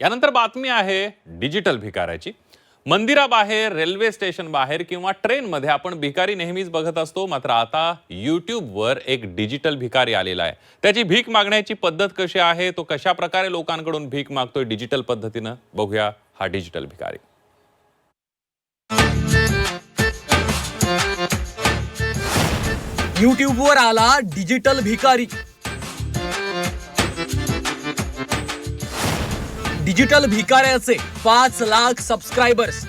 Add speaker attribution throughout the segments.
Speaker 1: यानंतर बातमी आहे डिजिटल भिकाऱ्याची. मंदिराबाहेर रेल्वे स्टेशन बाहेर किंवा ट्रेनमध्ये आपण भिकारी नेहमीच बघत असतो. मात्र आता यूट्यूबवर एक डिजिटल भिकारी आलेला आहे. त्याची भीक मागण्याची पद्धत कशी आहे? तो कशा प्रकारे लोकांकडून भीक मागतोय डिजिटल पद्धतीनं? बघूया हा डिजिटल भिकारी.
Speaker 2: यूट्यूबवर आला डिजिटल भिकारी. डिजिटल भिकाऱ्याचे पाच लाख सबस्क्रायबर्स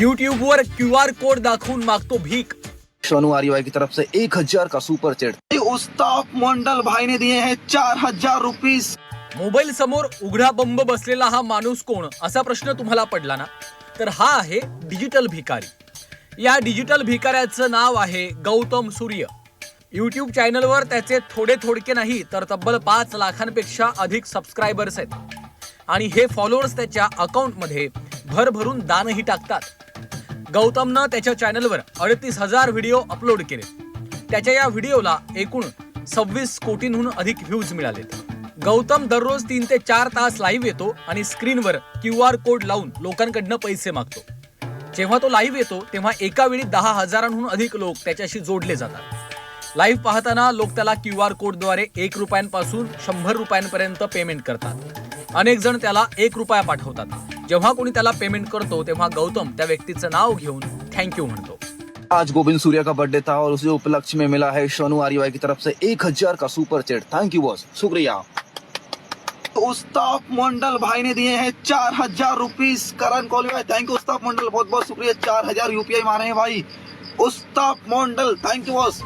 Speaker 2: यूट्यूबवर क्यू आर कोड दाखवून मागतो भीक.
Speaker 3: सोनू आर्यवाई की तरफ से एक हजार का सुपर चैट उस्ताफ मंडल भाई ने दिए हैं चार हजार रुपीज
Speaker 2: मोबाईल समोर उघडा बंब बसलेला हा माणूस कोण? असा प्रश्न तुम्हाला पडला ना? तर हा आहे डिजिटल भिकारी. या डिजिटल भिकाऱ्याचं नाव आहे गौतम सूर्य. युट्यूब चॅनलवर त्याचे थोडे थोडके नाही तर तब्बल पाच लाखांपेक्षा अधिक सबस्क्रायबर्स आहेत. आणि हे फॉलोअर्स त्याच्या अकाउंटमध्ये भरभरून दानही टाकतात. गौतमनं त्याच्या चॅनलवर अडतीस हजार व्हिडिओ अपलोड केले. त्याच्या या व्हिडिओला एकूण सव्वीस कोटींहून अधिक व्ह्यूज मिळालेत गौतम दररोज तीन ते चार तास लाईव्ह येतो आणि स्क्रीनवर क्यू आर कोड लावून लोकांकडनं पैसे मागतो. जेव्हा तो लाईव्ह येतो तेव्हा एका वेळी दहा हजारांहून अधिक लोक त्याच्याशी जोडले जातात. लाईव्ह पाहताना लोक त्याला क्यू आर कोडद्वारे एक रुपयांपासून शंभर रुपयांपर्यंत पेमेंट करतात. अनेक जण त्याला एक रुपया पाठवतात. जेव्हा कोणी त्याला पेमेंट करतो तेव्हा गौतम त्या व्यक्तीचं नाव घेऊन थँक्यू म्हणतो.
Speaker 3: आज गोविंद सूर्य का बर्थडे था और उसे उपलक्ष्य में मिला है सोनू आर्यवाई की तरफ से एक हजार का सुपर चेट थैंक यू बॉस शुक्रिया. उस्ताफ मंडल भाई ने दिए हैं चार हजार रुपीज करण कोहली भाई थैंक यू उस्ताफ मंडल. बहुत बहुत शुक्रिया. चार हजार यूपीआई मारे हैं भाई. उस्ताफ मंडल थैंक यू बॉस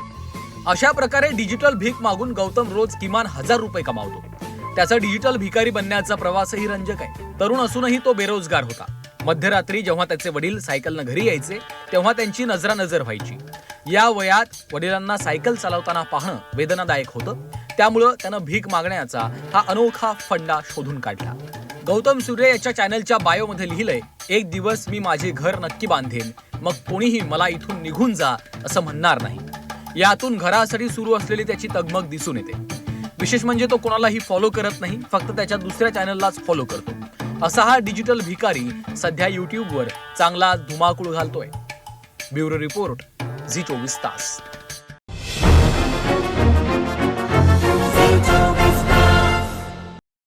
Speaker 2: अशा प्रकारे डिजिटल भीक मागून गौतम रोज किमान हजार रुपये कमावतो. त्याचा डिजिटल भिकारी बनण्याचा प्रवासही रंजक आहे. तरुण असूनही तो बेरोजगार होता. मध्यरात्री जेव्हा त्याचे वडील सायकलनं घरी यायचे तेव्हा त्यांची नजरानजर व्हायची. या वयात वडिलांना सायकल चालवताना पाहणं वेदनादायक होतं. त्यामुळं त्यानं भीक मागण्याचा हा अनोखा फंडा शोधून काढला. गौतम सूर्य याच्या चॅनलच्या बायोमध्ये लिहिलंय एक दिवस मी माझे घर नक्की बांधेन. मग कोणीही मला इथून निघून जा असं म्हणणार नाही. यातून घरासाठी सुरू असलेली त्याची तगमग दिसून येते. विशेष म्हणजे तो कोणालाही फॉलो करत नाही फक्त त्याच्या दुसऱ्या चॅनललाच फॉलो करतो. असा हा डिजिटल भिकारी सध्या युट्यूबवर चांगला धुमाकूळ घालतोय. ब्युरो रिपोर्ट झी चोवीस तास.